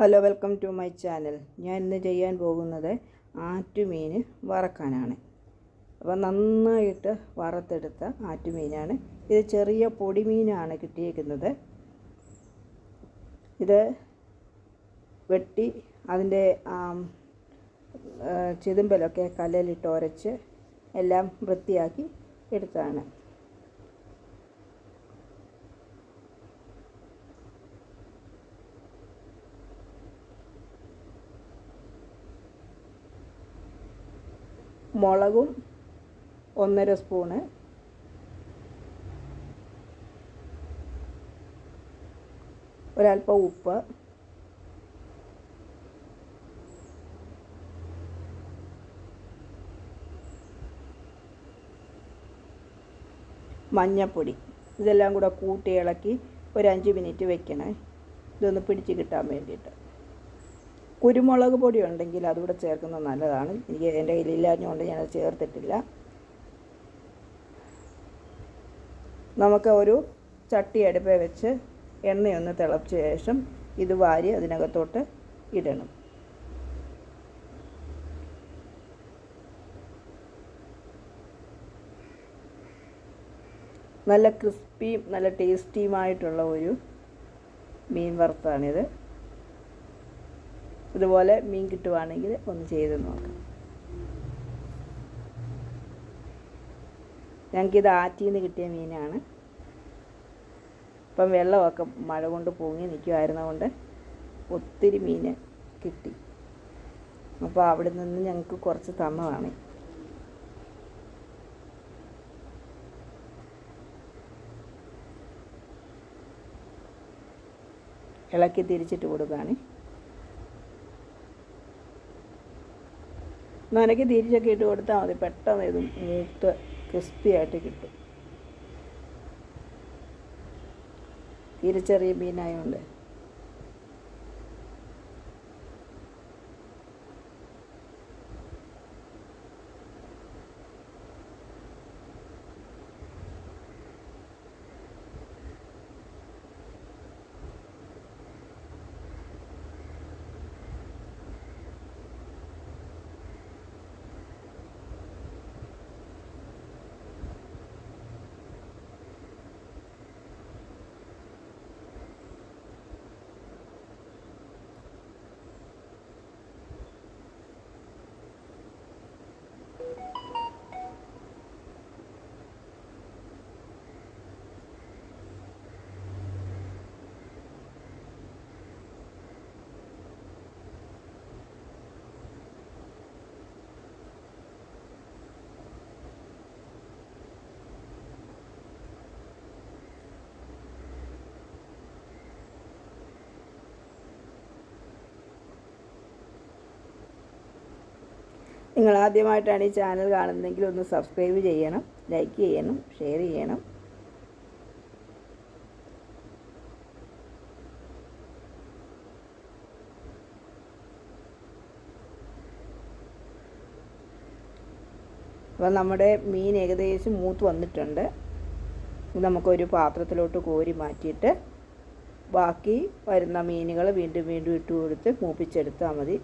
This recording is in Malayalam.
Hello welcome to my channel ഞാൻ ഇന്ന് ചെയ്യാൻ പോകുന്നത് ആറ്റുമീൻ വറക്കാനാണ്. അപ്പോൾ നന്നായിട്ട് വറുത്തെടുത്ത ആറ്റുമീനാണ്. ഇത് ചെറിയ പൊടിമീനാണ് കിട്ടിയിരിക്കുന്നത് ഇത് വെട്ടി അതിന്റെ ചിതുമ്പലൊക്കെ കല്ലിലിട്ട് ഉരച്ച് എല്ലാം വൃത്തിയാക്കി എടുത്തതാണ്. മുളകും ഒന്നര സ്പൂണ്. ഒരല്പം ഉപ്പ്. മഞ്ഞപ്പൊടി. ഇതെല്ലാം കൂടെ കൂട്ടി ഇളക്കി ഒരു അഞ്ച് മിനിറ്റ് വെക്കണേ. ഇതൊന്ന് പിടിച്ച് കിട്ടാൻ വേണ്ടിയിട്ട്. കുരുമുളക് പൊടി ഉണ്ടെങ്കിൽ അതുകൂടെ ചേർക്കുന്നത് നല്ലതാണ്. എനിക്ക് എന്റെ കയ്യിലില്ലാഞ്ഞുകൊണ്ട് ഞാനത് ചേർത്തിട്ടില്ല. നമുക്ക് ഒരു ചട്ടി അടുപ്പേ വെച്ച് എണ്ണയൊന്ന് തിളച്ച ശേഷം ഇത് വാരി അതിനകത്തോട്ട് ഇടണം. നല്ല ക്രിസ്പിയും നല്ല ടേസ്റ്റിയുമായിട്ടുള്ള ഒരു മീൻ വറുത്താണിത്. ഇതുപോലെ മീൻ കിട്ടുവാണെങ്കിൽ ഒന്ന് ചെയ്ത് നോക്കാം. ഞങ്ങൾക്കിത് ആറ്റിൽ നിന്ന് കിട്ടിയ മീനാണ്. ഇപ്പം വെള്ളമൊക്കെ മഴ കൊണ്ട് പൊങ്ങി നിൽക്കുമായിരുന്നതുകൊണ്ട് ഒത്തിരി മീൻ കിട്ടി. അപ്പോൾ അവിടെ നിന്ന് ഞങ്ങൾക്ക് കുറച്ച് തന്നതാണ്. ഇളക്കി തിരിച്ചിട്ട് കൊടുക്കുകയാണ്. നനയ്ക്ക് തിരിച്ചൊക്കെ ഇട്ട് കൊടുത്താൽ മതി. പെട്ടെന്ന് ഇത് മൂത്ത് ക്രിസ്പി ആയിട്ട് കിട്ടും. തീരെ ചെറിയ മീനായതുകൊണ്ട് നിങ്ങൾ ആദ്യമായിട്ടാണ് ഈ ചാനൽ കാണുന്നതെങ്കിൽ ഒന്ന് സബ്സ്ക്രൈബ് ചെയ്യണം ലൈക്ക് ചെയ്യണം ഷെയർ ചെയ്യണം. അപ്പം നമ്മുടെ മീൻ ഏകദേശം മൂത്ത് വന്നിട്ടുണ്ട്. നമുക്കൊരു പാത്രത്തിലോട്ട് കോരി മാറ്റിയിട്ട് ബാക്കി വരുന്ന മീനുകൾ വീണ്ടും വീണ്ടും ഇട്ട് കൊടുത്ത് മൂപ്പിച്ചെടുത്താൽ മതി.